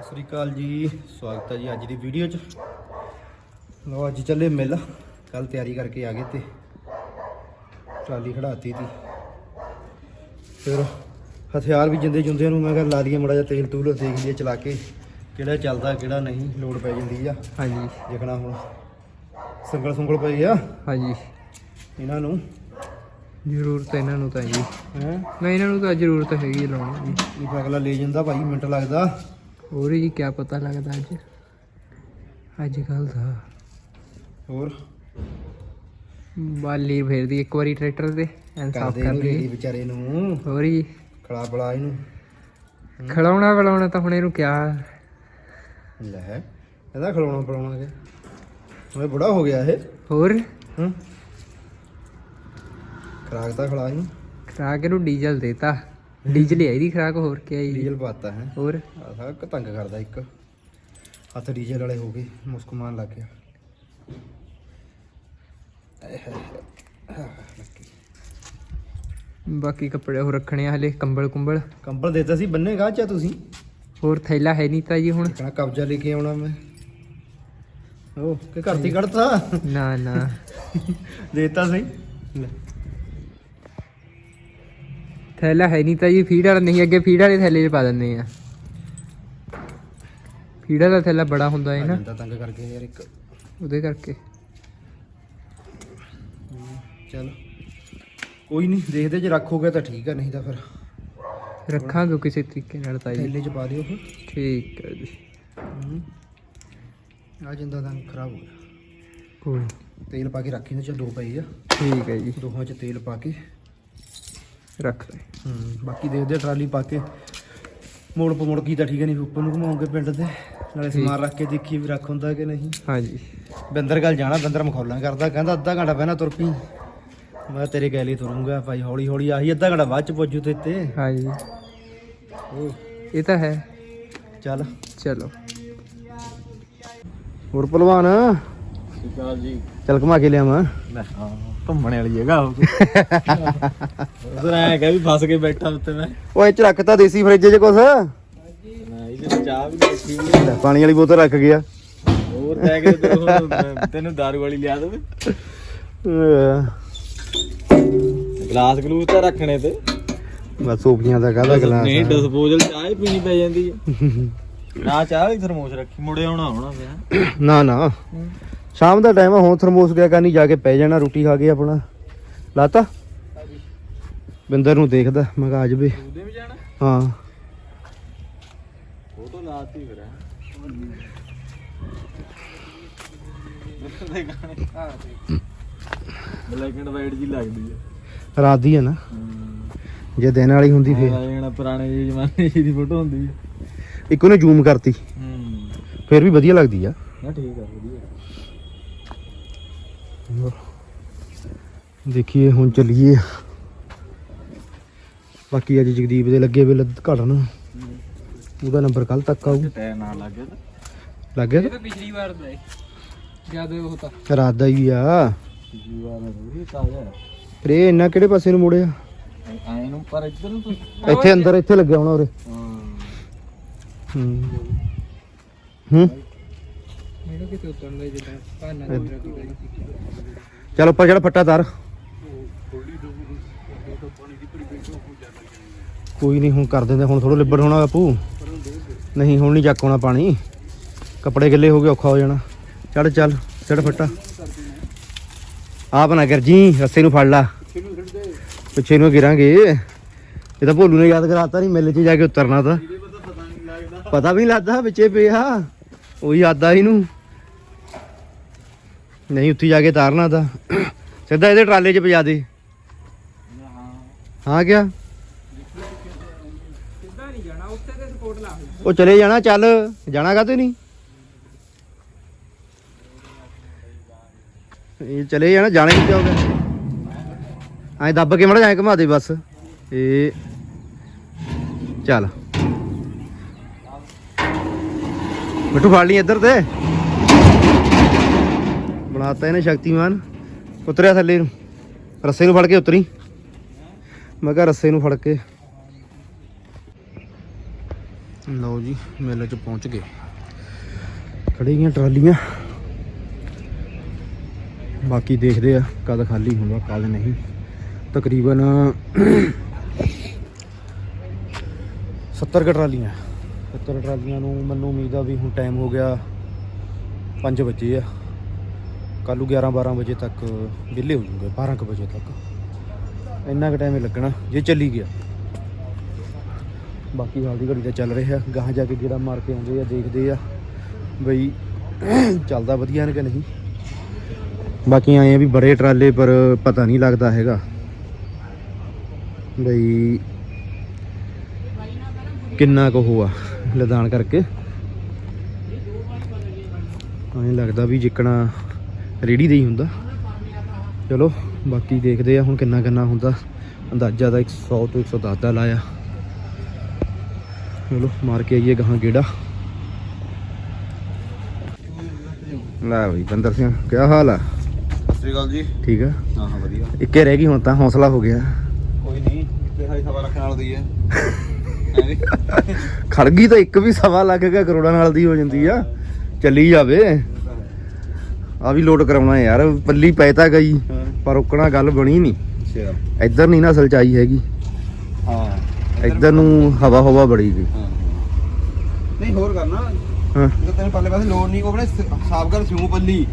ਸਤਿ ਸ੍ਰੀ ਅਕਾਲ ਜੀ ਸਵਾਗਤ ਹੈ ਜੀ ਅੱਜ ਦੀ ਵੀਡੀਓ 'ਚ। ਲਓ ਅੱਜ ਚੱਲੇ ਮਿਲ। ਕੱਲ ਤਿਆਰੀ ਕਰਕੇ ਆ ਗਏ ਤੇ ਟਰਾਲੀ ਖੜਾਤੀ ਤੀ। ਫਿਰ ਹਥਿਆਰ ਵੀ ਜਿੰਦੇ ਜੁੰਦੇ ਨੂੰ ਮੈਂ ਕਿਹਾ ਲਾ ਲਈਏ ਮੜਾ ਜਿਹਾ ਤੇਲ ਤੂਲ ਦੇਖ ਲਈਏ ਚਲਾ ਕੇ ਕਿਹੜਾ ਚੱਲਦਾ ਕਿਹੜਾ ਨਹੀਂ ਲੋਡ ਪੈ ਜਾਂਦੀ ਆ। ਹਾਂਜੀ। ਦੇਖਣਾ ਹੁਣ। ਸੰਗਲ ਸੰਗਲ ਪਈ ਆ। ਹਾਂਜੀ। ਇਹਨਾਂ ਨੂੰ। ਜ਼ਰੂਰਤ ਇਹਨਾਂ ਨੂੰ ਤਾਂ ਜੀ ਹੈ? ਨਹੀਂ ਇਹਨਾਂ ਨੂੰ ਤਾਂ ਜ਼ਰੂਰਤ ਹੈਗੀ ਲਾਉਣੀ ਜੀ ਇਹ ਅਗਲਾ ਲੈ ਜਾਂਦਾ ਭਾਈ ਮਿੰਟ ਲੱਗਦਾ। ਹੋਰ ਜੀ ਕੀ ਪਤਾ ਲੱਗਦਾ ਅੱਜ? ਅੱਜ ਕੱਲ ਦਾ। ਹੋਰ? ਬਾਲੀ ਫੇਰਦੀ ਇੱਕ ਵਾਰੀ ਟਰੈਕਟਰ ਤੇ ਐਨ ਸਾਫ਼ ਕਰਦੇ ਕਰ ਲਈ ਵਿਚਾਰੇ ਨੂੰ। ਹੋਰ ਜੀ? ਖੜਾ ਬਲਾ ਇਹਨੂੰ। ਖੜਾਉਣਾ ਖੜਾਉਣਾ ਤਾਂ ਹੁਣ ਇਹਨੂੰ ਕਿਆ। ਲੈ ਇਹਦਾ ਖਲੋਣਾ ਪਲਾਉਣਾ ਕਿ ਹੁਣ ਬੁੜਾ ਹੋ ਗਿਆ ਇਹ। ਹੋਰ? ਹੂੰ। ਖਰਾਕ ਤਾਂ ਖਲਾ ਇਹਨੂੰ। ਖਰਾਕ ਇਹਨੂੰ ਡੀਜ਼ਲ ਦੇਤਾ। ਡੀਜ਼ਲ ਹੀ ਆਈ ਦੀ ਖਰਾਕ ਹੋਰ ਕੀ ਆਈ ਡੀਜ਼ਲ ਪਾਤਾ ਹੈ। ਹੋਰ? ਆਹ ਕ ਤੰਗ ਕਰਦਾ ਇੱਕ। ਹੱਥ ਡੀਜ਼ਲ ਵਾਲੇ ਹੋ ਗਏ ਮੁਸਕਮਾਨ ਲੱਗ ਗਿਆ। ਬਾਕੀ ਕੱਪੜੇ ਹੋਰ ਰੱਖਣੇ ਆ ਹਲੇ ਕੰਬਲ ਕੁੰਬਲ। ਕੰਬਲ ਦੇਤਾ ਸੀ ਬੰਨੇਗਾ ਚਾ ਤੁਸੀਂ? ਹੋਰ ਥੈਲਾ ਹੈ ਨਹੀਂ ਤਾਂ ਜੀ ਹੁਣ। ਦੇਖਣਾ ਕਬਜ਼ਾ ਲੈ ਕੇ ਆਉਣਾ ਮੈਂ। ਉਹ ਕਿ ਘਰ ਤੇ ਕੱਢਤਾ? ਨਾ ਨਾ। ਦੇਤਾ ਸਹੀ? ਲੈ। ਥੈਲਾ ਹੈ ਨਹੀਂ ਤਾਂ ਜੀ ਫੀਡ ਵਾਲਾ ਨਹੀਂ ਅੱਗੇ ਫੀਡ ਵਾਲੇ ਥੈਲੇ 'ਚ ਪਾ ਦਿੰਦੇ ਆ। ਫੀਡ ਵਾਲਾ ਥੈਲਾ ਬੜਾ ਹੁੰਦਾ ਹੈ ਨਾ। ਜਾਂਦਾ ਤੰਗ ਕਰਕੇ ਯਾਰ ਇੱਕ। ਉਹਦੇ ਕਰਕੇ। ਚਲ। ਕੋਈ ਨਹੀਂ ਦੇਖਦੇ ਜੇ ਰੱਖੋਗੇ ਤਾਂ ਠੀਕ ਆ ਨਹੀਂ ਤਾਂ ਫਿਰ। ਰੱਖਾਂਗੇ ਕਿਸੇ ਤਰੀਕੇ ਨਾਲ ਤਾਂ ਜੀ ਥੈਲੇ 'ਚ ਪਾ ਦਿਓ ਫਿਰ। ਠੀਕ ਹੈ ਜੀ। ਆ ਜਿੰਦਾ ਤਾਂ ਖਰਾਬ ਹੋ ਗਿਆ। ਕੋਈ ਤੇਲ ਪਾ ਕੇ ਰੱਖੀ ਨੇ ਚ ਦੋ ਪਈ ਆ। ਠੀਕ ਹੈ ਜੀ। ਦੋਹਾਂ 'ਚ ਤੇਲ ਪਾ ਕੇ। ਰੱਖ ਲੈ। ਹੂੰ ਬਾਕੀ ਦੇਖਦੇ ਆ ਟਰਾਲੀ ਪਾ ਕੇ ਮੋੜ ਪ ਮੁੜ ਕੀ ਤਾਂ ਠੀਕ ਹੈ ਨਹੀਂ ਉੱਪਰ ਨੂੰ ਘੁਮਾਉਂਗੇ ਪਿੰਡ ਤੇ। ਨਾਲੇ ਸਮਾਨ ਰੱਖ ਕੇ ਦੇਖੀ ਵੀ ਰੱਖ ਹੁੰਦਾ ਕਿ ਨਹੀਂ। ਹਾਂਜੀ। ਬਿੰਦਰ ਗੱਲ ਜਾਣਾ ਬਿੰਦਰ ਮਖੌਲਾਂ ਕਰਦਾ ਕਹਿੰਦਾ ਅੱਧਾ ਘੰਟਾ ਪਹਿਲਾਂ ਤੁਰ ਪਈ। ਮੈਂ ਤੇਰੇ ਗੈਲੀ ਤੁਰੂੰਗਾ ਭਾਈ ਹੌਲੀ ਹੌਲੀ ਆਹੀ ਅੱਧਾ ਘੰਟਾ ਬਾਅਦ ਚ ਪੁੱਜੂ ਤੇ ਤੇ। ਹਾਂਜੀ। ਉਹ ਇਹ ਤਾਂ ਹੈ। ਚੱਲ। ਚਲੋ। ਹੋਰ ਪਹਿਲਵਾਨ ਸਿਕਾਲ ਜੀ? ਚੱਲ ਘੁਮਾ ਕੇ ਲਿਆਵਾਂ। ਮੈਂ ਹਾਂ। ਘੁੰਮਣ ਵਾਲੀ ਜਗ੍ਹਾ ਹੋ ਗਈ ਉਧਰ ਐ ਕਿ ਵੀ ਫਸ ਕੇ ਬੈਠਾ ਉੱਤੇ ਮੈਂ। ਉਹ ਇਹ ਚ ਰੱਖਤਾ ਦੇਸੀ ਫਰਿੱਜ 'ਚ ਕੁਛ। ਮੈਂ ਇਹਦੇ ਚਾਹ ਵੀ ਰੱਖੀ ਹੋਈ। ਲੈ, ਪਾਣੀ ਵਾਲੀ ਬੋਤਲ ਰੱਖ ਗਿਆ। ਹੋਰ ਤੈ ਕੇ ਤੂੰ ਤੈਨੂੰ ਦਾਰੂ ਵਾਲੀ ਲਿਆ ਦੇਵੇ। ਅਹ, ਗਲਾਸ ਗਲੂਸ ਤਾਂ ਰੱਖਣੇ ਤੇ। ਬਸ ਸੋਪੀਆਂ ਦਾ ਕਾਹਦਾ ਗਲਾਸ? ਨਹੀਂ ਆ। ਡਿਸਪੋਜ਼ਲ ਚਾਹ ਹੀ ਪੀਣੀ ਪੈ ਜਾਂਦੀ ਹੈ। ਨਾ ਚਾਹ ਵੀ ਥਰਮੋਸ ਰੱਖੀ ਮੁੜੇ ਆਉਣਾ ਹੋਣਾ ਪਿਆ। ਨਾ ਨਾ। ਸ਼ਾਮ ਦਾ ਟਾਈਮ ਆ ਹੁਣ ਥਰਮੋਸ ਗਿਆ ਕਰਨੀ ਜਾ ਕੇ ਪੈ ਜਾਣਾ ਰੋਟੀ ਖਾ ਕੇ ਆਪਣਾ। ਲਾਤਾ? ਬਿੰਦਰ ਨੂੰ ਦੇਖਦਾ ਮੈਂ ਕਿਹਾ ਆ ਜਵੇ ਉਹਦੇ ਵੀ ਜਾਣਾ? ਹਾਂ। ਫੋਟੋ ਲਾਤੀ ਫਿਰ। ਬਲੈਕ ਐਂਡ ਵਾਈਟ ਜੀ ਲੱਗਦੀ ਹੈ ਰਾਤ ਦੀ ਹੈ ਨਾ। ਜੇ ਦਿਨ ਵਾਲੀ ਹੁੰਦੀ ਫੇਰ। ਪੁਰਾਣੇ ਜਿਹੇ ਜ਼ਮਾਨੇ ਜੀ ਦੀ ਫੋਟੋ ਹੁੰਦੀ ਹੈ ਇੱਕ ਉਹਨੇ ਜ਼ੂਮ ਕਰਤੀ। ਹੂੰ। ਫੇਰ ਵੀ ਵਧੀਆ ਲੱਗਦੀ ਆ। ਨਾ ਠੀਕ ਆ ਵਧੀਆ। ਦੇਖੀਏ ਹੁਣ ਚੱਲੀਏ। ਬਾਕੀ ਅੱਜ ਜਗਦੀਪ ਦੇ ਲੱਗੇ ਵੇ ਘੜਨ ਉਹਦਾ ਨੰਬਰ ਕੱਲ ਤੱਕ ਆਊ। ਟਾਇਰ ਨਾਲ ਲੱਗ ਗਿਆ ਲੱਗ ਗਿਆ ਤਾਂ? ਪਿਛਲੀ ਵਾਰ ਦਾ ਹੈ ਜਦ ਉਹ ਤਾਂ? ਰਾਤ ਦਾ ਹੀ ਆ। ਜੀ ਵਾਲਾ ਥੋੜੀ ਤਾਜ਼ਾ ਫਿਰ ਇਹ ਇੰਨਾ ਕਿਹੜੇ ਪਾਸੇ ਨੂੰ ਮੁੜਿਆ? ਐ ਨੂੰ ਪਰ ਇੱਧਰ ਨੂੰ ਇੱਥੇ ਅੰਦਰ ਇੱਥੇ ਲੱਗਿਆ ਹੋਣਾ ਉਰੇ। ਹਾਂ। ਹੂੰ। ਹੂੰ? ਮੈਨੂੰ ਕਿਤੇ ਉਤਰਨ ਦਾ ਜਿੱਦਾਂ ਭਾਨਾ ਦਾ ਮੇਰਾ ਕੋਈ ਚੱਲ ਉੱਪਰ ਜਿਹੜਾ ਫੱਟਾ ਤਾਰ? ਕੋਈ ਨਹੀਂ ਹੁਣ ਕਰ ਦਿੰਦੇ ਹੁਣ ਥੋੜਾ ਲਿਬੜ ਹੋਣਾ ਬਾਪੂ। ਨਹੀਂ ਹੁਣ ਨਹੀਂ ਚੱਕ ਹੋਣਾ ਪਾਣੀ। ਕੱਪੜੇ ਗਿੱਲੇ ਹੋ ਗਏ ਔਖਾ ਹੋ ਜਾਣਾ। ਚੜ ਚੱਲ ਚੜ ਫੱਟਾ। ਆਪ ਨਾ ਕਰ ਜੀ ਰੱਸੇ ਨੂੰ ਫੜ ਲਾ। ਪਿੱਛੇ ਨੂੰ ਗਿਰਾਂਗੇ। ਇਹ ਤਾਂ ਭੋਲੂ ਨੇ ਯਾਦ ਕਰਾਤਾ ਨਹੀਂ ਮੇਲੇ 'ਚ ਜਾ ਕੇ ਉਤਰਨਾ ਤਾਂ। ਪਤਾ ਵੀ ਨਹੀਂ ਲੱਗਦਾ ਵਿੱਚੇ ਪਿਆ। ਉਹੀ ਆਦਾ ਇਹਨੂੰ। ਨਹੀਂ, ਉੱਥੇ ਜਾ ਕੇ ਤਾਰਨਾ ਤਾਂ। ਸਿੱਧਾ ਇਹਦੇ ਟਰਾਲੇ 'ਚ ਪਜਾ ਦੇ। ਹਾਂ ਕਿਆ? ਉਹ ਚਲੇ ਜਾਣਾ, ਚੱਲ। ਜਾਣਾ ਕਾਤੇ ਨਹੀਂ? ਇਹ ਚਲੇ ਜਾਣਾ ਜਾਣਾ ਕਿੱਥੇ ਹੋਗਾ ਐ ਦੱਬ ਕੇ ਮੜਾ, ਐ ਘੁਮਾ ਦੇ ਬਸ। ਇਹ ਚੱਲ। ਮਿੱਠੂ ਫੜ ਲਈ ਇੱਧਰ ਤੇ। ਬਣਾਤਾ ਇਹਨੇ ਸ਼ਕਤੀਮਾਨ। ਉਤਰਿਆ ਥੱਲੇ ਨੂੰ। ਰੱਸੇ ਨੂੰ ਫੜ ਕੇ ਉਤਰੀ। ਮੈਂ ਕਿਹਾ ਰੱਸੇ ਨੂੰ ਫੜ ਕੇ। ਲਓ ਜੀ, ਮੇਲੇ 'ਚ ਪਹੁੰਚ ਗਏ। ਖੜੀਆਂ ਟਰਾਲੀਆਂ। ਬਾਕੀ ਦੇਖਦੇ ਆ ਕਦ ਖਾਲੀ ਹੁੰਦਾ, ਕਦ ਨਹੀਂ। ਤਕਰੀਬਨ 70 ਕੁ ਟਰਾਲੀਆਂ। 70 ਟਰਾਲੀਆਂ ਨੂੰ ਮੈਨੂੰ ਉਮੀਦ ਆ ਵੀ ਹੁਣ ਟਾਈਮ ਹੋ ਗਿਆ 5 ਵਜੇ ਆ। ਕੱਲ੍ਹ ਨੂੰ 11 12 ਵਜੇ ਤੱਕ ਵਿਹਲੇ ਹੋ ਜੂਗੇ 12 ਕੁ ਵਜੇ ਤੱਕ। ਇੰਨਾ ਕੁ ਟਾਈਮ ਹੀ ਲੱਗਣਾ, ਜੇ ਚੱਲੀ ਗਿਆ। ਬਾਕੀ ਹਾਲ ਦੀ ਘੜੀ ਤਾਂ ਚੱਲ ਰਿਹਾ, ਗਾਹਾਂ ਜਾ ਕੇ ਜਿਹੜਾ ਮਾਰ ਕੇ ਆਉਂਦੇ ਆ, ਦੇਖਦੇ ਆ ਬਈ ਚੱਲਦਾ ਵਧੀਆ ਨੇ ਕਿ ਨਹੀਂ। ਬਾਕੀ ਆਏ ਆ ਵੀ ਬੜੇ ਟਰਾਲੇ, ਪਰ ਪਤਾ ਨਹੀਂ ਲੱਗਦਾ ਹੈਗਾ। ਬਈ ਕਿੰਨਾ ਕੁ ਉਹ ਆ ਲਦਾਨ ਕਰਕੇ। ਐਂ ਲੱਗਦਾ ਵੀ ਜਿੱਕਣਾ ਰੇੜੀ ਦੇ ਹੀ ਹੁੰਦਾ। ਚਲੋ ਬਾਕੀ ਦੇਖਦੇ ਆ ਹੁਣ ਕਿੰਨਾ ਕਿੰਨਾ ਹੁੰਦਾ। ਅੰਦਾਜ਼ਾ ਤਾਂ 100 ਤੋਂ 110 ਦਾ ਲਾਇਆ। ਚਲੋ ਮਾਰ ਕੇ ਆਈਏ ਗਾਹਾਂ ਗੇੜਾ। ਲੈ ਬਈ ਬੰਦਰ ਸਿੰਘ ਕੀ ਹਾਲ ਆ? ਸਤਿ ਸ੍ਰੀ ਅਕਾਲ ਜੀ। ਠੀਕ ਆ? ਹਾਂ ਹਾਂ ਵਧੀਆ। ਇੱਕੇ ਰਹਿ ਗਈ ਹੁਣ ਤਾਂ ਹੌਸਲਾ ਹੋ ਗਿਆ। ਕੋਈ ਨਹੀਂ ਤੇ ਹਾਈ ਸਵਾ ਰੱਖਣ ਵਾਲ ਦੀ ਹੈ ਐਵੇਂ ਖੜ ਗਈ ਤਾਂ ਇੱਕ ਵੀ ਸਵਾ ਲੱਖ ਗਿਆ ਕਰੋੜਾਂ ਨਾਲ ਦੀ ਹੋ ਜਾਂਦੀ ਆ। ਚੱਲੀ ਜਾਵੇ। ਆ ਵੀ ਲੋਡ ਕਰਾਉਣਾ ਯਾਰ ਪੱਲੀ ਪੈ ਤਾਂ ਗਈ ਹਾਂ। ਪਰ ਰੁਕਣਾ ਗੱਲ ਬਣੀ ਨਹੀਂ। ਅੱਛਾ। ਇੱਧਰ ਨਹੀਂ ਨਾ ਸਲਚਾਈ ਹੈਗੀ। ਹਾਂ ਇੱਧਰ ਨੂੰ ਹਵਾ ਹਵਾ ਬੜੀ ਗਈ ਹਾਂ ਨਹੀਂ ਹੋਰ ਕਰਨਾ। ਹਾਂ। ਤੈਨੂੰ ਪੱਲੇ ਪਾਸੇ ਲੋੜ ਨਹੀਂ ਕੋ ਆਪਣੇ ਸਾਫ਼ ਕਰ ਸਿਉ ਪੱਲੀ।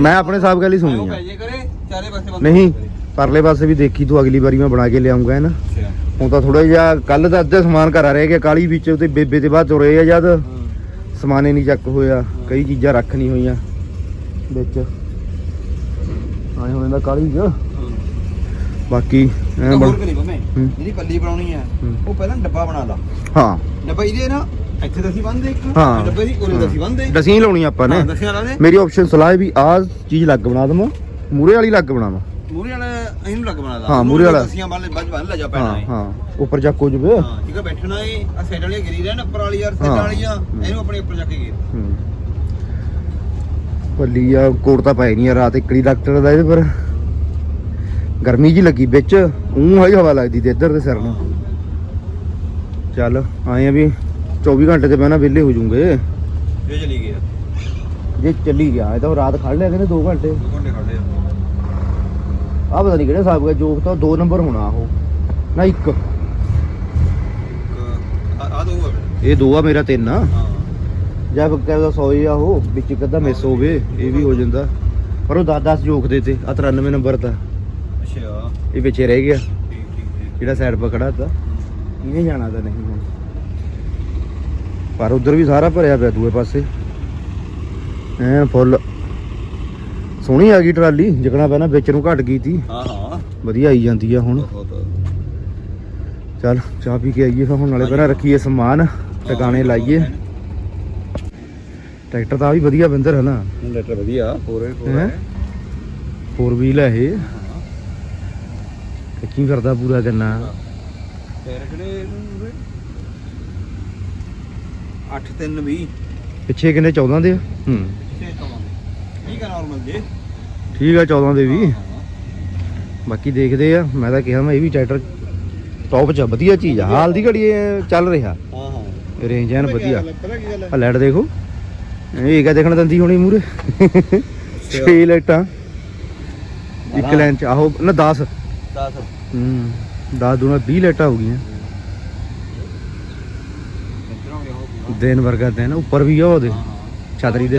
ਮੈਂ ਆਪਣੇ ਹਿਸਾਬ ਗੱਲ ਹੀ ਸੁਣੀ ਆ। ਨਹੀਂ ਪਰਲੇ ਪਾਸੇ ਵੀ ਦੇਖੀ ਤੂੰ ਅਗਲੀ ਵਾਰੀ ਮੈਂ ਬਣਾ ਕੇ ਲਿਆਉਂਗਾ ਨਾ। ਅੱਛਾ। ਹੁਣ ਤਾਂ ਥੋੜਾ ਜਿਹਾ ਕੱਲ ਦਾ ਅੱਧੇ ਸਮਾਨ ਘਰ ਆ ਰਹਿ ਗਿਆ ਕਾਲੀ ਵਿੱਚ ਤੇ ਬੇਬੇ ਤੇ ਬਾਅਦ ਤੁਰੇ ਆ ਜਦ। ਹਾਂ। ਸਮਾਨੇ ਨਹੀਂ ਚੱਕ ਹੋਇਆ ਕਈ ਚੀਜ਼ਾਂ ਰੱਖ ਨਹੀਂ ਹੋਈਆਂ। ਵਿੱਚ। ਆਏ ਹੁਣ ਇਹਦਾ ਕਾਲੀ ਚ। ਬਾਕੀ ਐਂ ਬਣ ਕਰੀ ਹੂੰ। ਜਿਹੜੀ ਪੱਲੀ ਬਣਾਉਣੀ ਹੈ ਹੂੰ। ਉਹ ਪਹਿਲਾਂ ਡੱਬਾ ਬਣਾ ਲਾ। ਹਾਂ। ਡੱਬਾ ਇਹਦੇ ਨਾ ਇੱਥੇ ਦਸੀ ਬੰਦੇ ਇੱਕ। ਹਾਂ। ਡੱਬੇ ਦੀ ਉਰੇ ਦਸੀ ਬੰਦੇ ਦਸੀਂ ਲਾਉਣੀ ਆਪਾਂ ਨੇ। ਹਾਂ ਦੇ। ਮੇਰੀ ਆਪਸ਼ਨ ਸਲਾਹ ਹੈ ਵੀ ਆਹ ਚੀਜ਼ ਲੱਗ ਬਣਾ ਦਵਾਂ। ਮੂਰੇ ਵਾਲੀ ਲੱਗ ਬਣਾਵਾਂ। ਮੂਰੇ ਵਾਲਾ ਇਹਨੂੰ ਲੱਗ ਬਣਾ ਲਾ। ਹਾਂ, ਮੂਹਰੇ ਵਾਲਾ। ਦਸੀਆਂ ਬੰਨ ਬੱਜ ਬੰਨ ਲੈ ਜਾ ਪੈਣਾ ਹਾਂ ਹੈ ਹਾਂ। ਉੱਪਰ ਚੱਕ ਹੋ ਜਵੇ ਹਾਂ ਠੀਕ ਹੈ ਬੈਠਣਾ ਏ ਆ ਸਾਈਡ ਵਾਲੀ ਗਿਰੀ ਰਹਿਣ ਉੱਪਰ ਵਾਲੀ ਯਾਰ ਸਾਈਡ ਹਾਂ। ਵਾਲੀਆਂ। ਇਹਨੂੰ ਆਪਣੇ ਉੱਪਰ ਜਾ ਕੇ ਗੇਰ ਹੂੰ। ਪੱਲੀ ਆ ਕੋਟ ਤਾਂ ਪੈ ਨਹੀਂ ਆ ਰਾਤ ਇਕੜੀ ਡਾਕਟਰ ਦਾ ਇਹਦੇ ਪਰ। ਗਰਮੀ ਜੀ ਲੱਗੀ ਵਿੱਚ ਉਹ ਹੀ ਹਵਾ ਲੱਗਦੀ ਤੇ ਇੱਧਰ ਦੇ ਸਿਰ ਨੂੰ। ਚੱਲ ਆਏ ਆ ਵੀ 24 ਘੰਟੇ ਤੇ ਪਹਿਲਾਂ ਵਿਹਲੇ ਹੋ ਜੂਗੇ ਜੇ ਚਲੀ ਗਿਆ ਜੇ ਚੱਲੀ ਗਿਆ ਇਹ ਤਾਂ ਰਾਤ ਖੜ ਲਿਆ ਕਹਿੰਦੇ 2 ਘੰਟੇ। ਦੋ ਘੰਟੇ ਖੜੇ ਆ ਆ ਪਤਾ ਨਹੀਂ ਕਿਹੜੇ ਹਿਸਾਬ ਦਾ ਜੋਗ ਤਾਂ 2 ਨੰਬਰ ਹੋਣਾ ਉਹ। ਨਾ ਇੱਕ। ਇੱਕ ਆ ਦੋ ਇਹ ਦੋ ਆ ਮੇਰਾ ਤਿੰਨ ਆ। ਹਾਂ। ਜਾਂ ਕਹਿੰਦਾ 100 ਆ ਉਹ ਵਿੱਚ ਅੱਧਾ ਮਿਸ ਹੋਵੇ ਇਹ ਵੀ ਹੋ ਜਾਂਦਾ। ਪਰ ਉਹ 10 10 ਜੋਗ ਦੇ ਤੇ ਆ 93 ਨੰਬਰ ਤਾਂ ਅੱਛਾ। ਇਹ ਵਿੱਚੇ ਰਹਿ ਗਿਆ। ਠੀਕ ਠੀਕ ਠੀਕ। ਜਿਹੜਾ ਸਾਈਡ ਖੜਾ ਤਾ। ਇਹਨੇ ਜਾਣਾ ਤਾਂ ਨਹੀਂ ਹੁਣ। ਪਰ ਉਧਰ ਵੀ ਸਾਰਾ ਭਰਿਆ ਪਿਆ ਦੂਏ ਪਾਸੇ। ਐ ਫੁੱਲ। ਸੋਹਣੀ ਆ ਗਈ ਟਰਾਲੀ ਜਿਕਣਾ ਪਹਿਲਾਂ ਵਿੱਚ ਨੂੰ ਘਟ ਗਈ ਤੀ ਹਾਂ ਹਾਂ। ਵਧੀਆ ਆਈ ਜਾਂਦੀ ਆ ਹੁਣ। ਚੱਲ ਚਾਹ ਪੀ ਕੇ ਆਈਏ ਫਿਰ ਹੁਣ ਨਾਲੇ ਪਹਿਲਾਂ ਰੱਖੀਏ ਸਮਾਨ ਟਿਕਾਣੇ ਲਾਈਏ। ਟਰੈਕਟਰ ਤਾਂ ਆ ਵੀ ਵਧੀਆ ਬੰਦਰ ਹੈ ਨਾ। ਲੈਟਰ ਵਧੀਆ ਪੂਰੇ ਹੈਂ? ਫੋਰ ਵੀਲ ਹੈ ਇਹ। ਕੀ ਕਰਦਾ ਪੂਰਾ ਕਰਨਾ ਟਾਇਰ ਕਿਹੜੇ 8 3 20 ਪਿੱਛੇ ਕਿੰਨੇ? 14 ਦੇ ਆ? ਹੂੰ। ਪਿੱਛੇ ਚਲਾਉਂਦੇ ਠੀਕ ਹੈ ਨਾਰਮਲ ਜੇ। ਠੀਕ ਆ 14 ਦੇ ਵੀ। ਬਾਕੀ ਦੇਖਦੇ ਆ। ਮੈਂ ਤਾਂ ਕਿਹਾ ਮੈਂ ਇਹ ਵੀ ਟਰੈਕਟਰ ਟੌਪ 'ਚ ਆ, ਵਧੀਆ ਚੀਜ਼ ਆ। ਹਾਲ ਦੀ ਘੜੀ ਚੱਲ ਰਿਹਾ। ਹਾਂ ਹਾਂ। ਰੇਂਜ ਐਨ ਵਧੀਆ। ਆ ਲਾਈਟ ਦੇਖੋ। ਇਹ ਕਿਆ ਦੇਖਣ ਦਿੰਦੀ ਹੋਣੀ ਮੂਰੇ 6 ਲਾਈਟਾਂ। ਇੱਕ। ਲਾਈਨ 'ਚ ਆਹੋ ਨਾ 10 10 ਹੂੰ 10 ਦੂਣਾ 20 ਲਾਈਟਾਂ ਹੋ ਗਈਆਂ। ਦਿਨ ਵਰਗਾ ਦਿਨ ਉੱਪਰ ਵੀ ਆ ਉਹਦੇ ਛਤਰੀ ਦੇ।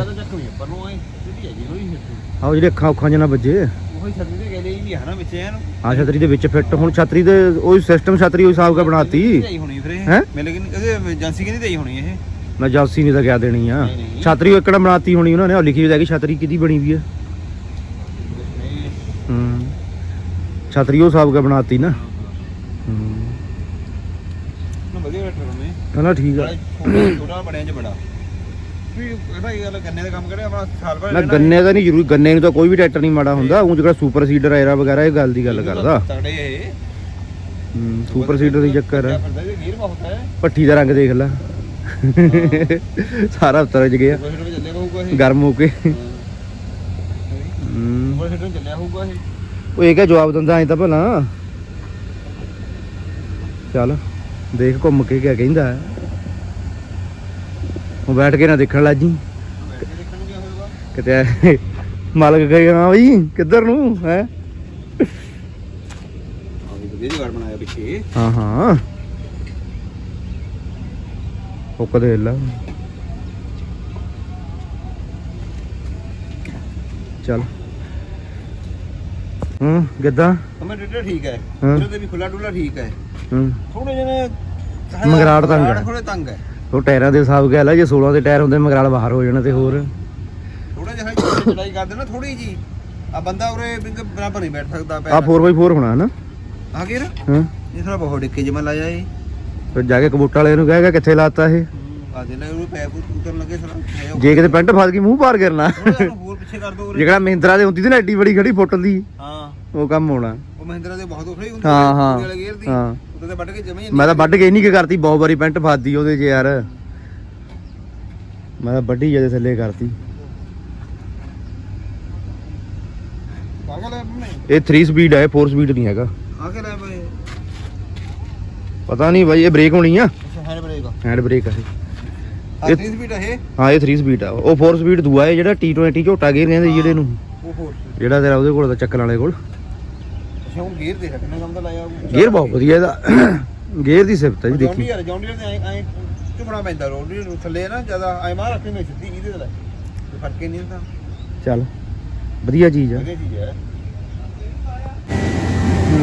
ਆਹ ਜਿਹੜੇ ਅੱਖਾਂ ਉੱਖਾਂ ਜਿਹਨਾਂ ਵੱਜੇ। ਉਹੀ ਛਤਰੀ ਦੇ ਗਲੇ ਹੀ ਨਹੀਂ ਹੈ ਨਾ ਵਿੱਚ ਐਨ। ਆ ਛਤਰੀ ਦੇ ਵਿੱਚ ਫਿੱਟ ਹੁਣ ਛਤਰੀ ਦੇ ਉਹੀ ਸਿਸਟਮ ਛਤਰੀ ਉਹ ਹਿਸਾਬ ਦਾ ਬਣਾਤੀ। ਹੈਂ? ਮੈਂ ਲੇਕਿਨ ਇਹਦੇ ਏਜੰਸੀ ਕਹਿੰਦੀ ਦੇਈ ਹੋਣੀ ਇਹ? ਨਾ ਜਾਸੀ ਨਹੀਂ ਤਾਂ ਕਿਆ ਦੇਣੀ ਆ। ਨਹੀਂ, ਨਹੀਂ। ਛਤਰੀ ਉਹ ਇੱਕੜਾ ਬਣਾਤੀ ਹੋਣੀ ਉਹਨਾਂ ਨੇ? ਉਹ ਲਿਖੀ ਹੋਈ ਹੈ ਕਿ ਛਤਰੀ ਕਿਹਦੀ ਬਣੀ ਵੀ ਹੈ ਨਹੀਂ ਹੂੰ। ਛਤਰੀ ਉਹ ਹਿਸਾਬ ਦਾ ਬਣਾਤੀ ਨਾ। ਹੂੰ ਨਾ ਵਧੀਆ ਲੈਟਰ ਬੰਨੇ ਕਹਿੰਦਾ ਠੀਕ ਆ। ਛੋਟਾ ਛੋਟਾ ਬਣਿਆ ਚ ਬੜਾ। ਵੀ ਇਹਦਾ ਇਹ ਗੱਲ ਗੰਨੇ ਦਾ ਕੰਮ ਕਰਿਆ ਆਪਣਾ ਸਾਲ ਭਰ ਨਾ ਗੰਨੇ ਦਾ ਨਹੀਂ ਜ਼ਰੂਰੀ ਗੰਨੇ ਨੂੰ ਤਾਂ ਕੋਈ ਵੀ ਟਰੈਕਟਰ ਨਹੀਂ ਮਾੜਾ ਹੁੰਦਾ। ਉਹ ਜਿਹੜਾ ਸੁਪਰ ਸੀਡਰ ਐਰਾ ਵਗੈਰਾ ਇਹ ਗੱਲ ਦੀ ਗੱਲ ਕਰਦਾ। ਤਗੜੇ ਇਹ। ਹੂੰ ਸੁਪਰ ਸੀਡਰ ਦੀ ਚੱਕਰ ਆ। ਫਿਰਦਾ ਇਹ ਗੀਰ ਬਹੁਤ ਹੈ। ਪੱਠੀ ਦਾ ਰੰਗ ਦੇਖ ਲੈ। ਸਾਰਾ ਉਤਰ ਜ ਗਿਆ। ਸੁਪਰ ਹੀਟਰ ਚੱਲਿਆ ਹੋਊਗਾ ਇਹ। ਗਰਮ ਹੋ ਕੇ। ਹਾਂ। ਹੂੰ। ਸੁਪਰ ਹੀਟਰ ਚੱਲਿਆ ਹੋਊਗਾ ਇਹ। ਉਹ ਇਹ ਕਿਆ ਜਵਾਬ ਦਿੰਦਾ ਐ ਤਾਂ ਭਲਾ। ਚੱਲ ਦੇਖ ਘੁੰਮ ਕੇ ਕਿਆ ਕਹਿੰਦਾ। ਹੈ। ਉਹ ਬੈਠ ਕੇ ਨਾ ਦੇਖਣ ਲੱਗ ਜੀ। ਦੇਖਣ ਨੂੰ ਕਿਤੇ ਮਾਲਕ ਕਹੇਗਾ ਬਈ ਕਿੱਧਰ ਨੂੰ ਹੈ? ਆ ਵੀ ਵਧੀਆ ਜਗਾੜ ਬਣਾਇਆ ਪਿੱਛੇ। ਹਾਂ ਹਾਂ। ਕਦੇ ਲਾ ਚੱਲ। ਹੂੰ ਕਿੱਦਾਂ? ਕਮੈਂਟ ਠੀਕ ਹੈ। ਹਾਂ। ਤੇ ਵੀ ਖੁੱਲਾ ਡੁੱਲਾ ਠੀਕ ਹੈ। ਹੂੰ। ਥੋੜੇ ਜਿਹੇ ਮਗਰਾੜ ਤੰਗ ਹੈ। ਥੋੜੇ ਤੰਗ ਹੈ। ਉਹ ਟਾਇਰਾਂ ਦੇ ਹਿਸਾਬ ਗੱਲ ਹੈ ਜੇ 16 ਦੇ ਟਾਇਰ ਹੁੰਦੇ ਮਗਰਾਲ ਬਾਹਰ ਹੋ ਜਾਣਾ ਤੇ ਹੋਰ। ਥੋੜਾ ਜਿਹਾ ਚੜਾਈ ਕਰਦੇ ਨਾ ਥੋੜੀ ਜੀ ਆ ਬੰਦਾ ਉਰੇ ਬਰਾਬਰ ਨਹੀਂ ਬੈਠ ਸਕਦਾ ਆ 4x4 ਹੋਣਾ ਹਨਾ ਆ ਕੇ ਨਾ? ਹਾਂ। ਇਹ ਥੋੜਾ ਬਹੁਤ ਡਿੱਕੇ ਜਿਹਾ ਲਾਇਆ ਇਹ ਫਿਰ ਜਾ ਕੇ ਕਬੂਟਰ ਵਾਲੇ ਨੂੰ ਕਹੇਗਾ ਕਿੱਥੇ ਲਾਤਾ ਇਹ? ਆ ਦੇ ਲੈ ਉਹਨੂੰ ਪੈਪ ਉਤਰਨ ਲੱਗੇ ਸਲਾ ਜੇ ਕਿਤੇ ਪੈਂਟ ਫਸ ਗਈ ਮੂੰਹ ਪਾਰ ਕਰਨਾ ਹੋਰ ਪਿੱਛੇ ਕਰ ਦੋ ਜਿਹੜਾ ਮਹਿੰਦਰਾ ਦੇ ਹੁੰਦੀ ਸੀ ਨਾ ਐਡੀ ਬੜੀ ਖੜੀ ਫੁੱਟ ਦੀ ਹਾਂ। ਉਹ ਕੰਮ ਹੋਣਾ। ਉਹ ਮਹਿੰਦਰਾ ਦੇ ਬਹੁਤ ਉਖੜੀ ਹੁੰਦੀ ਹਾਂ, ਹਾਂ। ਹਾਂ। ਉੱਤੇ ਤੇ ਵੱਢ ਕੇ ਜਮੇ ਮੈਂ ਤਾਂ ਵੱਢ ਕੇ ਨਹੀਂ ਕਿ ਕਰਤੀ ਬਹੁਤ ਵਾਰੀ ਪੈਂਟ ਫਸਦੀ ਉਹਦੇ 'ਚ ਯਾਰ। ਮੈਂ ਤਾਂ ਵੱਢੀ ਜਦੇ ਥੱਲੇ ਕਰਤੀ। ਇਹ 3 ਸਪੀਡ ਹੈ 4 ਸਪੀਡ ਨਹੀਂ ਹੈਗਾ। ਆ ਕੇ ਲੈ ਬਈ। ਪਤਾ ਨਹੀਂ ਬਾਈ ਇਹ ਬ੍ਰੇਕ ਹੋਣੀ ਆ? ਹੈਂਡ ਬ੍ਰੇਕ ਹੈਂਡ ਬ੍ਰੇਕ ਆ ਇਹ। ਆ ਇਹ- 3 ਸਪੀਡ ਹੈ ਹਾਂ ਇਹ 3 ਸਪੀਡ ਆ। ਉਹ 4 ਸਪੀਡ ਦੂਆ ਹੈ ਜਿਹੜਾ T20 ਝੋਟਾ ਗੇਅਰ ਕਹਿੰਦੇ ਜਿਹੜੇ ਨੂੰ। ਉਹ ਹੋਰ ਜਿਹੜਾ ਤੇਰਾ ਉਹਦੇ ਕੋਲ ਦਾ ਚੱਕਣ ਵਾਲੇ ਕੋਲ। ਅੱਛਾ ਉਹ ਗੇਅਰ ਦੇ ਰੱਖਣਾ ਕੰਮ ਤਾਂ ਲਾਇਆ ਉਹ ਗੇਅਰ ਬਹੁਤ ਵਧੀਆ ਇਹਦਾ। ਗੇਅਰ ਦੀ ਸਿਫਤ ਹੈ ਜੀ ਦੇਖੀ। ਜੌਂਡੀਅਰ ਜੌਂਡੀਅਰ ਦੇ ਐ ਐ ਝੁਕਣਾ ਪੈਂਦਾ ਰੋਡੀ ਨੂੰ ਥੱਲੇ ਨਾ ਜ਼ਿਆਦਾ ਐ ਮਾਰ ਰੱਖਣੀ ਮੈਂ ਸਿੱਧੀ ਇਹਦੇ ਤੇ ਲੈ। ਤੇ ਫ਼ਰਕ ਹੀ ਨਹੀਂ ਹੁੰਦਾ। ਚੱਲ ਵਧੀਆ ਚੀਜ਼ ਆ। ਵਧੀਆ ਚੀਜ਼ ਹੈ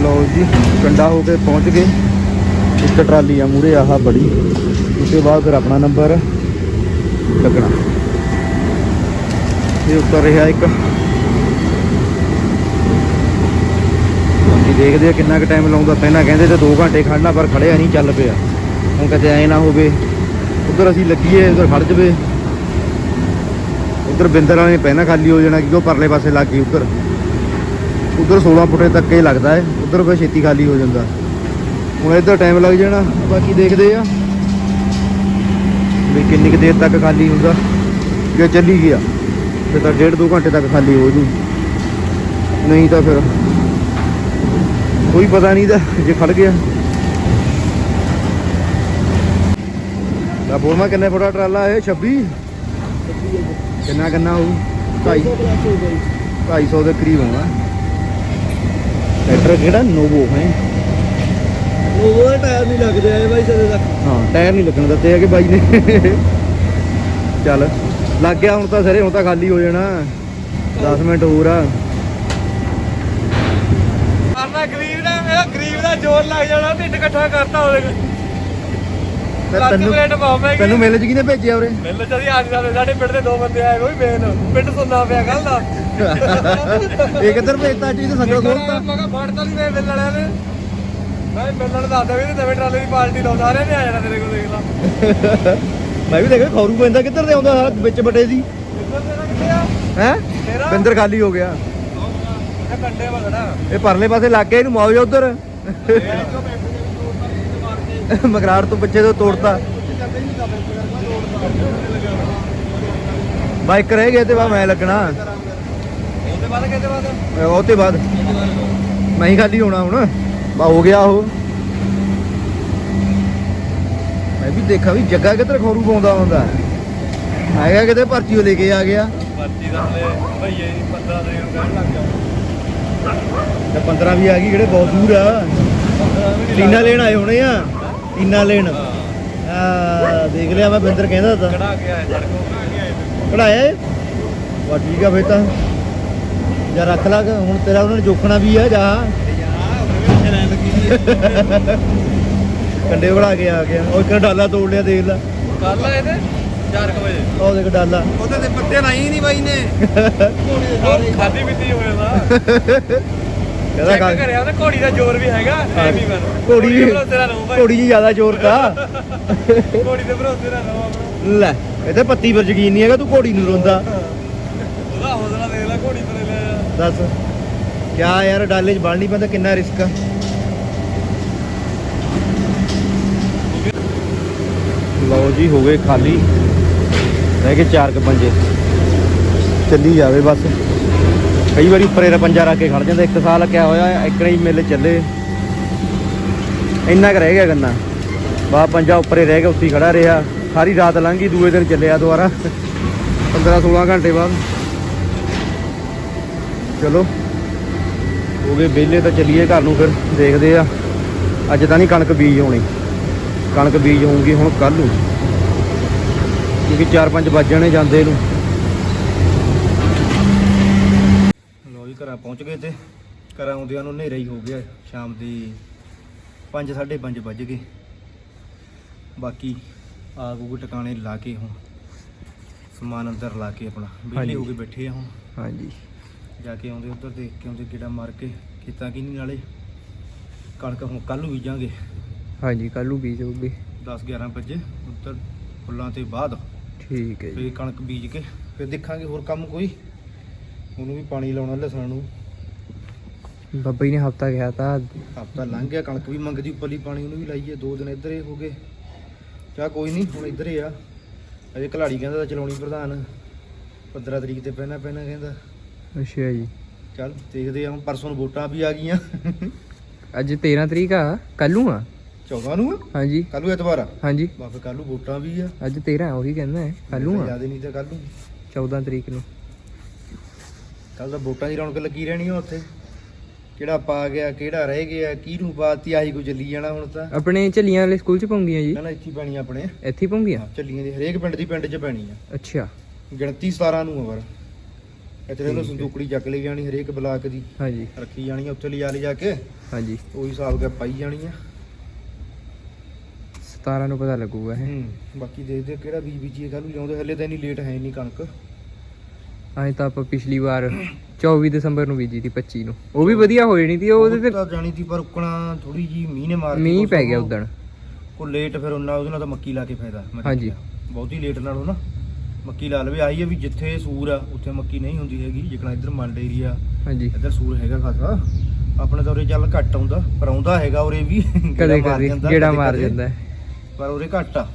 ਲਓ ਜੀ ਕੰਡਾ ਹੋ ਕੇ ਪਹੁੰਚ ਗਏ। ਇੱਕ ਟਰਾਲੀ ਆ ਮੂਰੇ ਆਹ ਬੜੀ। ਉਸ ਤੋਂ ਬਾਅਦ ਫਿਰ ਆਪਣਾ ਨੰਬਰ ਲੱਗਣਾ। ਇਹ ਉੱਤਰ ਰਿਹਾ ਇੱਕ। ਹਾਂਜੀ, ਦੇਖਦੇ ਆ ਕਿੰਨਾ ਕੁ ਟਾਈਮ ਲਾਉਂਦਾ। ਪਹਿਲਾਂ ਕਹਿੰਦੇ ਤੇ 2 ਘੰਟੇ ਖੜਨਾ ਪਰ ਖੜਿਆ ਨਹੀਂ, ਚੱਲ ਪਿਆ। ਹੁਣ ਕਦੇ ਐ ਨਾ ਹੋਵੇ। ਉਧਰ ਅਸੀਂ ਲੱਗੀਏ, ਉਧਰ ਖੜ ਜਵੇ। ਉਧਰ ਬਿੰਦਰ ਵਾਲੇ ਪਹਿਲਾਂ ਖਾਲੀ ਹੋ ਜਾਣਾ, ਕਿਉਂਕਿ ਉਹ ਪਰਲੇ ਪਾਸੇ ਲੱਗ ਗਈ ਉਧਰ। ਉਧਰ 16 ਫੁੱਟੇ ਤੱਕ ਹੀ ਲੱਗਦਾ ਹੈ। ਉਧਰ ਫਿਰ ਛੇਤੀ ਖਾਲੀ ਹੋ ਜਾਂਦਾ। ਹੁਣ ਇੱਧਰ ਟਾਈਮ ਲੱਗ ਜਾਣਾ, ਬਾਕੀ ਦੇਖਦੇ ਆ ਵੀ ਕਿੰਨੀ ਕੁ ਦੇਰ ਤੱਕ ਖਾਲੀ ਹੁੰਦਾ, ਜੇ ਚੱਲੀ ਗਿਆ ਫਿਰ ਤਾਂ ਡੇਢ ਦੋ ਘੰਟੇ ਤੱਕ ਖਾਲੀ ਹੋ ਜੂ। ਨਹੀਂ ਤਾਂ ਫਿਰ ਕੋਈ ਪਤਾ ਨਹੀਂ ਦਾ ਜੇ ਖੜ ਗਿਆ। ਤਾਂ ਬੋਲਮਾ ਕਿੰਨੇ ਫੁੱਟਾ ਟਰਾਲਾ ਇਹ 26 ਕਿੰਨਾ ਕਿੰਨਾ ਹੋਊ? 250 250 ਦੇ ਕਰੀਬ ਹੋਣਾ। ਟਰੈਕਟਰ ਕਿਹੜਾ? ਨੋਵੋ ਹੈ। ਟਾਇਰ ਨਹੀਂ ਲੱਗਦੇ ਆਏ ਬਾਈ ਸਦੇ ਤੱਕ। ਹਾਂ ਟਾਇਰ ਨਹੀਂ ਲੱਗਣ ਦਿੱਤੇ ਹੈਗੇ ਬਾਈ ਨੇ। ਚੱਲ ਲੱਗ ਗਿਆ ਹੁਣ ਤਾਂ ਸਰੇ ਹੁਣ ਤਾਂ ਖਾਲੀ ਹੋ ਜਾਣਾ। 10 ਮਿੰਟ ਹੋਰ ਆ। ਕਰਨਾ ਗਰੀਬ ਦਾ ਮੇਰਾ ਗਰੀਬ ਦਾ ਜ਼ੋਰ ਲੱਗ ਜਾਣਾ ਢਿੱਡ ਇਕੱਠਾ ਕਰਤਾ ਲੱਖ ਤੈਨੂੰ ਤੈਨੂੰ ਮੇਲੇ ਚ ਕਿਹਨੇ ਭੇਜਿਆ ਉਰੇ। ਮਿਲ ਚਲੀ ਅੱਜ ਸਾਡੇ ਸਾਡੇ ਪਿੰਡ ਦੇ ਦੋ ਬੰਦੇ ਆਏ ਕੋਈ ਮੇਨ ਪਿੰਡ ਸੁਣਨਾ ਪਿਆ ਕੱਲ ਦਾ। ਇਹ ਕਿੱਧਰ ਭੇਜਤਾ? ਜੀ ਤੇ ਸੰਗਲ ਖੋਲਤਾ। ਮੈਂ ਕਿਹਾ ਫੜਤਾ ਨਹੀਂ ਮੈਂ ਮਿਲ ਵਾਲਿਆਂ ਨੇ। ਮੈਂ ਮਿਲਣ ਦੱਸਦਾ ਵੀ ਤੇ ਨਵੇਂ ਟਰਾਲੇ ਦੀ ਪਾਰਟੀ ਲਾਉ ਸਾਰਿਆਂ ਨੇ ਆ ਜਾਣਾ ਤੇਰੇ ਕੋਲ ਦੇਖ ਲਾ। ਮੈਂ ਵੀ ਦੇਖਿਆ ਖੌਰੂ ਪੈਂਦਾ ਕਿੱਧਰ ਤੇ ਆਉਂਦਾ ਸਾਰਾ ਵਿੱਚ ਬਟੇ ਤੇਰਾ ਕਿੱਥੇ ਆ? ਹੈ? ਤੇਰਾ? ਬਿੰਦਰ ਖਾਲੀ ਹੋ ਗਿਆ। ਇਹ ਕੰਡੇ ਵਾ ਖੜਾ। ਇਹ ਪਰਲੇ ਪਾਸੇ ਲੱਗ ਗਿਆ ਇਹਨੂੰ ਮਾਉ ਜਾ ਉਧਰ। ਮਗਰਾੜ ਤੋਂ ਪਿੱਛੇ ਤੋਂ ਤੋੜਤਾ। ਬਾਈਕ ਰਹਿ ਗਏ ਤੇ ਬਾ ਮੈਂ ਲੱਗਣਾ। ਉਹਦੇ ਬਾਅਦ ਕਿਹਦੇ ਬਾਅਦ? ਉਹ ਤੇ ਬਾਅਦ? ਮੈਂ ਹੀ ਖਾਲੀ ਹੋਣਾ ਹੁਣ। ਬਾ ਹੋ ਗਿਆ ਉਹ। ਮੈਂ ਵੀ ਦੇਖਾ ਵੀ ਜੱਗਾ ਕਿੱਧਰ ਖੋਰੂ ਪਾਉਂਦਾ ਹੁੰਦਾ। ਹੈਗਾ ਕਿਤੇ ਪਰਚੀ ਉਹ ਲੈ ਕੇ ਆ ਗਿਆ। ਪਰਚੀ ਦਾ ਹਲੇ ਭਈਏ 15 ਦੇ ਕਹਿਣ ਲੱਗ ਗਿਆ। ਤੇ 15 ਵੀ ਆ ਗਈ ਜਿਹੜੇ ਬਹੁਤ ਦੂਰ ਆ। ਟੀਨਾ ਲੈਣ ਆਏ ਹੋਣੇ ਆ। ਟੀਨਾ ਲੈਣ। ਆ ਦੇਖ ਲਿਆ ਮੈਂ ਬਿੰਦਰ ਕਹਿੰਦਾ ਤਾਂ। ਕਢਾ ਕੇ ਆਏ ਸੜਕੋਂ ਕਢਾਇਆ? ਵਾ ਠੀਕ ਆ ਤਾਂ। ਜਾਂ ਰੱਖ ਲਾ ਹੁਣ ਤੇਰਾ ਉਹਨਾਂ ਨੇ ਜੋਖਣਾ ਵੀ ਆ ਜਾ। ਕੰਡੇ ਬਣਾ ਕੇ ਆ ਗਿਆ। ਉਹ ਇੱਕ ਡਾਲਾ ਤੋੜ ਲਿਆ ਦੇਖ ਲੈ। ਕੱਲ ਇਹਦੇ 4 ਵਜੇ। ਉਹ ਦੇਖ ਡਾਲਾ। ਉਹਦੇ ਤੇ ਪੱਤੇ ਲਾਈ ਨਹੀਂ ਬਾਈ ਨੇ। ਖਾਦੀ ਪੀਤੀ ਹੋਇਆ ਦਾ ਕਹਿੰਦਾ ਚੈੱਕ ਕਰਿਆ ਉਹਨੇ ਘੋੜੀ ਦਾ ਜ਼ੋਰ ਵੀ ਹੈਗਾ ਐ ਵੀ ਮਨ ਘੋੜੀ ਦੇ ਘੋੜੀ ਜੀ ਜ਼ਿਆਦਾ ਜ਼ੋਰ ਕਾ ਘੋੜੀ ਦੇ ਭਰੋਸੇ ਨਾ ਰਹੋ ਆਪਣਾ ਲੈ ਇਹ ਤੇ ਪੱਤੀ ਪਰ ਯਕੀਨ ਨਹੀਂ ਹੈਗਾ ਤੂੰ ਘੋੜੀ ਨੂੰ ਰੋਂਦਾ। ਉਹਦਾ ਹੌਸਲਾ ਦੇਖ ਲੈ ਘੋੜੀ ਤੇ ਲੈ ਦੱਸ। ਕਿਆ ਯਾਰ ਡਾਲੇ 'ਚ ਬਣ ਨਹੀਂ ਪੈਂਦਾ ਕਿੰਨਾ ਰਿਸਕ ਆ। ਜੀ ਹੋ ਗਏ ਖਾਲੀ। ਰਹਿ ਗਏ ਚਾਰ ਕ ਪੰਜੇ। ਚੱਲੀ ਜਾਵੇ ਬਸ। ਕਈ ਵਾਰੀ ਉੱਪਰੇ ਰ ਪੰਜਾ ਰੱਖ ਕੇ ਖੜ ਜਾਂਦਾ ਇੱਕ ਸਾਲ ਕਿਆ ਹੋਇਆ ਇੱਕ ਹੀ ਮਿਲ ਚੱਲੇ। ਇੰਨਾ ਕ ਰਹਿ ਗਿਆ ਗੰਨਾ। ਬਾ ਪੰਜਾ ਉੱਪਰੇ ਰਹਿ ਗਿਆ ਹੀ ਖੜਾ ਰਿਹਾ। ਸਾਰੀ ਰਾਤ ਲੰਘ ਦੂਏ ਦਿਨ ਚੱਲਿਆ ਦੁਬਾਰਾ। 15 16 ਘੰਟੇ ਬਾਅਦ। ਚਲੋ। ਹੋ ਗਏ ਵਿਹਲੇ ਤਾਂ ਚੱਲੀਏ ਘਰ ਨੂੰ ਫਿਰ ਦੇਖਦੇ ਆ। ਅੱਜ ਤਾਂ ਨਹੀਂ ਕਣਕ ਬੀਜ ਹੋਣੀ ਕਣਕ ਬੀਜ ਹੋਊਗੀ ਹੁਣ ਕੱਲ ਨੂੰ। ਕਿਉਂਕਿ 4-5 ਵੱਜਣੇ ਜਾਂਦੇ ਨੂੰ। ਲੋ ਜੀ ਘਰਾਂ ਪਹੁੰਚ ਗਏ ਤੇ ਘਰਾਂ ਆਉਂਦਿਆਂ ਨੂੰ ਹਨੇਰਾ ਹੀ ਹੋ ਗਿਆ। ਸ਼ਾਮ ਦੀ 5:30 ਵੱਜ ਗਏ। ਬਾਕੀ ਆ ਗੂਗ ਟਿਕਾਣੇ ਲਾ ਕੇ ਹੁਣ ਸਮਾਨ ਅੰਦਰ ਲਾ ਕੇ ਆਪਣਾ। ਹਾਂਜੀ। ਹੋ ਕੇ ਬੈਠੇ ਆ ਹੁਣ। ਹਾਂਜੀ। ਜਾ ਕੇ ਆਉਂਦੇ ਉੱਧਰ ਦੇਖ ਕੇ ਆਉਂਦੇ ਕਿਹੜਾ ਮਾਰ ਕੇ ਖੇਤਾਂ ਕੀ ਨਹੀਂ ਨਾਲੇ। ਕਣਕ ਹੁਣ ਕੱਲ ਨੂੰ ਬੀਜਾਂਗੇ। ਹਾਂਜੀ ਕੱਲ ਨੂੰ ਬੀਜ ਹੋਊਗੀ 10 11 ਵਜੇ। ਉੱਧਰ ਫੁੱਲਾਂ ਤੇ ਬਾਅਦ ਠੀਕ ਹੈ ਜੀ। ਫਿਰ ਕਣਕ ਬੀਜ ਕੇ ਫਿਰ ਦੇਖਾਂਗੇ ਹੋਰ ਕੰਮ ਕੋਈ। ਉਹਨੂੰ ਵੀ ਪਾਣੀ ਲਾਉਣਾ ਲਸਣ ਨੂੰ। ਬੱਬਾ ਜੀ ਨੇ ਹਫਤਾ ਗਿਆ ਤਾਂ। ਹਫਤਾ ਲੰਘ ਗਿਆ ਕਣਕ ਵੀ ਮੰਗਦੀ ਉੱਪਰਲੀ ਪਾਣੀ ਉਹਨੂੰ ਵੀ ਲਾਈਏ। ਦੋ ਦਿਨ ਇੱਧਰ ਹੀ ਹੋ ਗਏ। ਚਾ ਕੋਈ ਨਹੀਂ ਹੁਣ ਇੱਧਰ ਹੀ ਆ। ਅਜੇ ਕਲਾੜੀ ਕਹਿੰਦਾ ਤਾਂ ਚਲਾਉਣੀ ਪ੍ਰਧਾਨ। 15 ਤਰੀਕ ਤੇ ਪਹਿਣਾ ਪਹਿਣਾ ਕਹਿੰਦਾ। ਅੱਛਾ ਜੀ। ਚੱਲ ਦੇਖਦੇ ਆ ਹੁਣ ਪਰਸੋਂ ਨੂੰ ਵੋਟਾਂ ਵੀ ਆ ਗਈਆਂ। ਅੱਜ 13 ਤਰੀਕ ਆ ਕੱਲ ਆ? 14 ਨੂੰ ਹਾਂਜੀ। ਕੱਲ ਨੂੰ ਐਤਵਾਰ ਆ। ਹਾਂਜੀ। ਬਾਕੀ ਕੱਲ ਨੂੰ ਵੋਟਾਂ ਵੀ ਆ। ਅੱਜ 13 ਆ, ਉਹੀ ਕਹਿੰਦਾ ਹੈ ਕੱਲ ਨੂੰ ਆ। ਜ਼ਿਆਦਾ ਨਹੀਂ ਤਾਂ ਕੱਲ ਨੂੰ। 14 ਤਰੀਕ ਨੂੰ। ਕੱਲ ਤਾਂ ਵੋਟਾਂ ਦੀ ਰੌਣਕ ਲੱਗੀ ਰਹਿਣੀ ਆ ਉੱਥੇ। ਕਿਹੜਾ ਪਾ ਗਿਆ ਕਿਹੜਾ ਰਹਿ ਗਿਆ ਕਿਹਨੂੰ ਪਾਤੀ ਆਹੀ ਕੋ ਚੱਲੀ ਜਾਣਾ ਹੁਣ ਤਾਂ। ਆਪਣੇ ਝੱਲੀਆਂ ਵਾਲੇ ਸਕੂਲ ਚ ਪਾਉਂਗੀਆਂ ਜੀ? ਨਾ ਨਾ ਇੱਥੇ ਹੀ ਪੈਣੀ ਆਪਣੇ। ਇੱਥੇ ਹੀ ਪਾਉਂਗੀਆਂ? ਚੱਲੀਆਂ ਦੀ ਹਰੇਕ ਪਿੰਡ ਦੀ ਪਿੰਡ 'ਚ ਪੈਣੀ ਆ। ਅੱਛਾ। ਗਿਣਤੀ 17 ਨੂੰ ਆ ਪਰ। ਇੱਥੇ ਹੈ। ਸੰਦੂਕੜੀ ਚੱਕ ਲਈ ਜਾਣੀ ਹਰੇਕ ਬਲਾਕ ਦੀ। ਹਾਂਜੀ। ਰੱਖੀ ਜਾਣੀ ਆ ਉੱਥੇ ਲਿਜਾ ਲਿਜਾ ਕੇ। ਹਾਂਜੀ। ਉਹੀ ਹਿਸਾਬ ਕੇ ਪਾਈ ਜਾਣੀ ਆ। 17 ਨੂੰ ਪਤਾ ਲੱਗੂਗਾ ਹੈ ਹੂੰ ਬਾਕੀ ਦੇਖਦੇ ਆ ਕਿਹੜਾ ਬੀਜ ਬੀਜੀਏ ਕੱਲ ਨੂੰ ਲਿਆਉਂਦੇ ਹਲੇ ਤਾਂ ਇੰਨੀ ਲੇਟ ਹੈ ਨਹੀਂ ਕਣਕ। ਐਂ ਤਾਂ ਆਪਾਂ ਪਿਛਲੀ ਵਾਰ 24 ਦਸੰਬਰ ਨੂੰ ਬੀਜੀ ਸੀ 25 ਨੂੰ। ਉਹ ਵੀ ਵਧੀਆ ਹੋ ਜਾਣੀ ਸੀ ਉਹਦੇ ਤੇ ਤਾਂ ਜਾਣੀ ਸੀ ਪਰ ਉੱਕਣਾ ਥੋੜੀ ਜੀ ਮੀਂਹ ਨੇ ਮਾਰ ਮੀਂਹ ਪੈ ਗਿਆ ਉਦਣ। ਕੋ ਲੇਟ ਫਿਰ ਉਹਨਾਂ ਉਹਦੇ ਨਾਲ ਤਾਂ ਮੱਕੀ ਲਾ ਕੇ ਫਾਇਦਾ ਮੈਂ ਹਾਂਜੀ। ਦੇਖਿਆ। ਬਹੁਤੀ ਲੇਟ ਨਾਲੋਂ ਨਾ ਮੱਕੀ ਲਾ ਲਵੇ ਆਈ ਹੈ ਵੀ ਜਿੱਥੇ ਸੂਰ ਆ ਉੱਥੇ ਮੱਕੀ ਨਹੀਂ ਹੁੰਦੀ ਹੈਗੀ। ਜਿਕਣਾ ਇੱਧਰ ਮੰਡ ਏਰੀਆ ਹਾਂਜੀ। ਇੱਧਰ ਸੂਰ ਹੈਗਾ ਖਾਸਾ। ਆਪਣੇ ਤਾਂ ਉਰੇ ਚੱਲ ਘੱਟ ਆਉਂਦਾ ਪਰ ਆਉਂਦਾ ਹੈਗਾ ਉਰੇ ਵੀ। ਕਦੇ ਮਾਰ ਕਦੇ ਜਾਂਦਾ, ਗੇੜਾ ਮਾਰ। ਜਾਂਦਾ। ਹੈ। ਪਰ ਉਰੇ ਘੱਟ ਆ।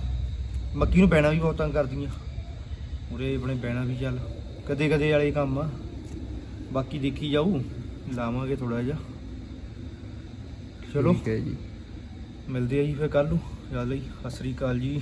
ਮੱਕੀ ਨੂੰ ਪੈਣਾ ਵੀ ਬਹੁਤ ਤੰਗ ਕਰਦੀਆਂ। ਉਰੇ ਆਪਣੇ ਪੈਣਾ ਵੀ ਚੱਲ। ਕਦੇ ਕਦੇ ਵਾਲੇ ਕੰਮ ਆ। ਬਾਕੀ ਦੇਖੀ ਜਾਊ। ਲਾਵਾਂਗੇ ਥੋੜਾ ਜਿਹਾ। ਚਲੋ। ਠੀਕ ਹੈ ਜੀ। ਮਿਲਦੇ ਆ ਜੀ ਫਿਰ ਕੱਲ ਨੂੰ। ਚੱਲ ਜੀ ਸਤਿ ਸ੍ਰੀ ਅਕਾਲ ਜੀ।